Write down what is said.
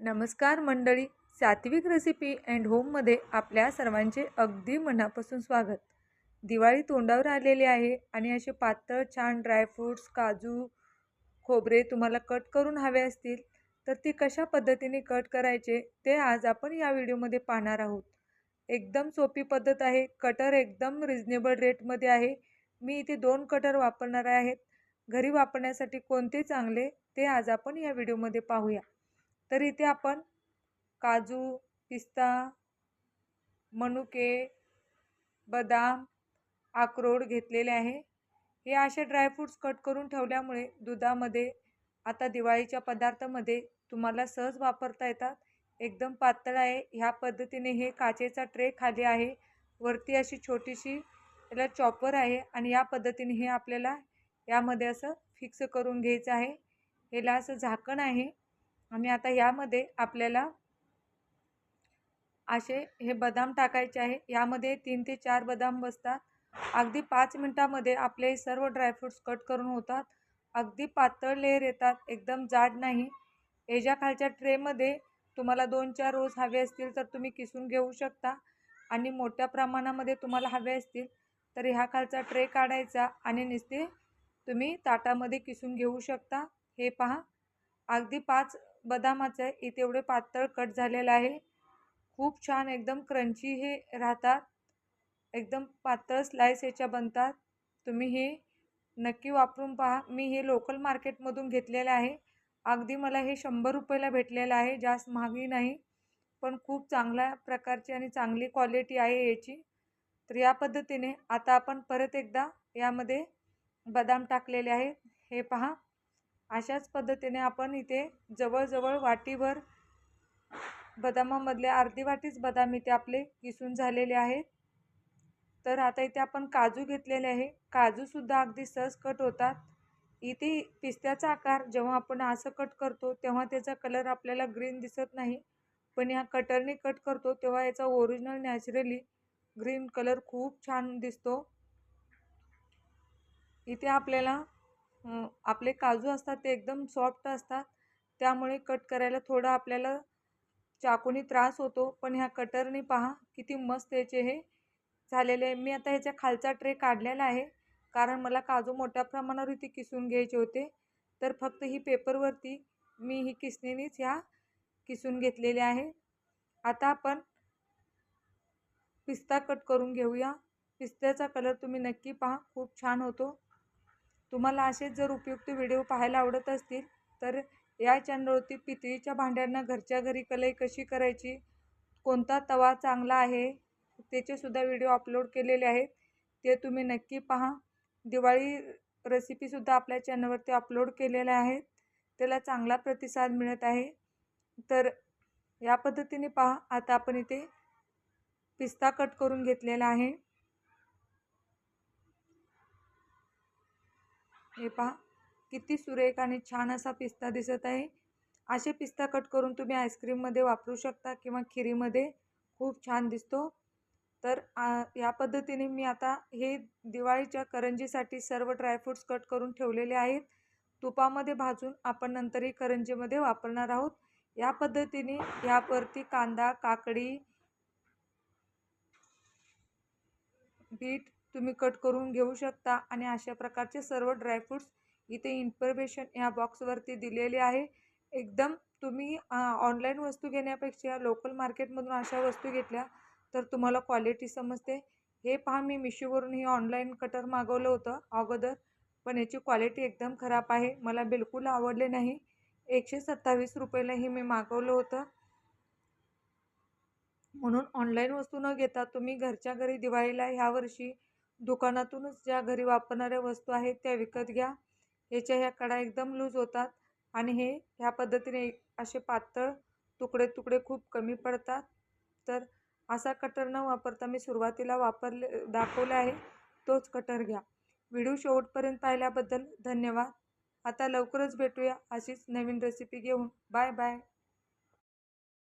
नमस्कार मंडळी सात्विक रेसिपी अँड होममध्ये आपल्या सर्वांचे अगदी मनापासून स्वागत. दिवाळी तोंडावर आलेली आहे आणि असे पातळ छान ड्रायफ्रूट्स काजू खोबरे तुम्हाला कट करून हवे असतील तर ते कशा पद्धतीने कट करायचे ते आज आपण या व्हिडिओमध्ये पाहणार आहोत. एकदम सोपी पद्धत आहे कटर एकदम रिजनेबल रेटमध्ये आहे. मी इथे दोन कटर वापरणार आहेत घरी वापरण्यासाठी कोणते चांगले ते आज आपण या व्हिडिओमध्ये पाहूया. तर इथे आपण काजू पिस्ता मनुके बदाम अक्रोड घेतलेले आहे. हे असे ड्रायफ्रूट्स कट करून ठेवल्यामुळे दुधामध्ये आता दिवाळीच्या पदार्थामध्ये तुम्हाला सहज वापरता येतात. एकदम पातळ आहे. ह्या पद्धतीने हे काचेचा ट्रे खाली आहे. वरती अशी छोटीशी याला चॉपर आहे आणि या पद्धतीने हे आपल्याला यामध्ये असं फिक्स करून घ्यायचं आहे. ह्याला असं झाकण आहे. आणि आता यामध्ये आपल्याला असे हे बदाम टाकायचे आहे. यामध्ये तीन ते चार बदाम बसतात. अगदी पाच मिनटामध्ये आपले सर्व ड्रायफ्रूट्स कट करून होतात. अगदी पातळ लेअर येतात. एकदम जाड नाही. याच्या खालच्या ट्रेमध्ये तुम्हाला दोन चार रोज हवे असतील तर तुम्ही किसून घेऊ शकता. आणि मोठ्या प्रमाणामध्ये तुम्हाला हवे असतील तर ह्या खालचा ट्रे काढायचा आणि नुसते तुम्ही ताटामध्ये किसून घेऊ शकता. हे पहा. अगदी पाच बदामाचं आहे इथे एवढे पातळ कट झालेलं आहे. खूप छान एकदम क्रंची हे राहतात. एकदम पातळ स्लाईस याच्या बनतात. तुम्ही हे नक्की वापरून पहा. मी हे लोकल मार्केटमधून घेतलेलं आहे. अगदी मला हे शंभर रुपयाला भेटलेलं आहे जास्त महागही नाही. पण खूप चांगल्या प्रकारची आणि चांगली क्वालिटी आहे याची. तर या पद्धतीने आता आपण परत एकदा यामध्ये बदाम टाकलेले आहेत. हे पहा. अशाच पद्धतीने आपण इथे जवळजवळ वाटीभर बदामामधले अर्धी वाटीच बदाम इथे आपले किसून झालेले आहेत. तर आता इथे आपण काजू घेतलेले आहे. काजूसुद्धा अगदी सहज कट होतात. इथे पिस्त्याचा आकार जेव्हा आपण असं कट करतो तेव्हा त्याचा कलर आपल्याला ग्रीन दिसत नाही. पण ह्या कटरने कट करतो तेव्हा याचा ओरिजिनल नॅचरली ग्रीन कलर खूप छान दिसतो. इथे आपल्याला आपले काजू असतात ते एकदम सॉफ्ट असतात. त्यामुळे कट करायला थोडा आपल्याला चाकूनी त्रास होतो. पण ह्या कटरने पहा किती मस्त याचे हे झालेले आहे. मी आता ह्याच्या खालचा ट्रे काढलेला आहे. कारण मला काजू मोठ्या प्रमाणावर इथे किसून घ्यायचे होते. तर फक्त ही पेपरवरती मी ही किसणीनीच ह्या किसून घेतलेले आहे. आता आपण पिस्ता कट करून घेऊया. पिस्त्याचा कलर तुम्ही नक्की पहा. खूप छान होतो. तुम्हाला असेच जर उपयुक्त व्हिडिओ पाहायला आवडत असतील तर या चॅनलवरती पितळीच्या भांड्यांना घरच्या घरी कलई कशी करायची कोणता तवा चांगला आहे त्याचेसुद्धा व्हिडिओ अपलोड केलेले आहेत. ते तुम्ही नक्की पहा. दिवाळी रेसिपीसुद्धा आपल्या चॅनलवरती अपलोड केलेल्या आहेत. त्याला चांगला प्रतिसाद मिळत आहे. तर या पद्धतीने पहा. आता आपण इथे पिस्ता कट करून घेतलेला आहे. हे पहा किती सुरेख आणि छान असा पिस्ता दिसत आहे. असे पिस्ता कट करून तुम्ही आईस्क्रीममध्ये वापरू शकता किंवा खिरीमध्ये. खूप छान दिसतो. तर या पद्धतीने मी आता हे दिवाळीच्या करंजीसाठी सर्व ड्रायफ्रूट्स कट करून ठेवलेले आहेत. तुपामध्ये भाजून आपण नंतरही करंजीमध्ये वापरणार आहोत. या पद्धतीने यावरती कांदा काकडी बीट तुम्ही कट करून घेऊ शकता. आणि अशा प्रकारचे सर्व ड्रायफ्रूट्स इथे इन्फॉर्मेशन ह्या बॉक्सवरती दिलेले आहे. एकदम तुम्ही ऑनलाईन वस्तू घेण्यापेक्षा लोकल मार्केटमधून अशा वस्तू घेतल्या तर तुम्हाला क्वालिटी समजते. हे पहा मी मिशोवरून हे ऑनलाईन कटर मागवलं होतं अगोदर पण याची क्वालिटी एकदम खराब आहे. मला बिलकुल आवडले नाही. एकशे सत्तावीस रुपयाला हे मी मागवलं होतं. म्हणून ऑनलाईन वस्तू न घेता तुम्ही घरच्या घरी दिवाळीला ह्या वर्षी दुकानातूनच ज्या घरी वापरणाऱ्या वस्तू आहेत त्या विकत घ्या. याच्या ह्या कडा एकदम लूज होतात आणि हे ह्या पद्धतीने असे पातळ तुकडे तुकडे खूप कमी पडतात. तर असा कटर न वापरता मी सुरुवातीला वापरले दाखवला आहे तोच कटर घ्या. व्हिडिओ शेवटपर्यंत पाहिल्याबद्दल धन्यवाद. आता लवकरच भेटूया अशीच नवीन रेसिपी घेऊन. Bye bye.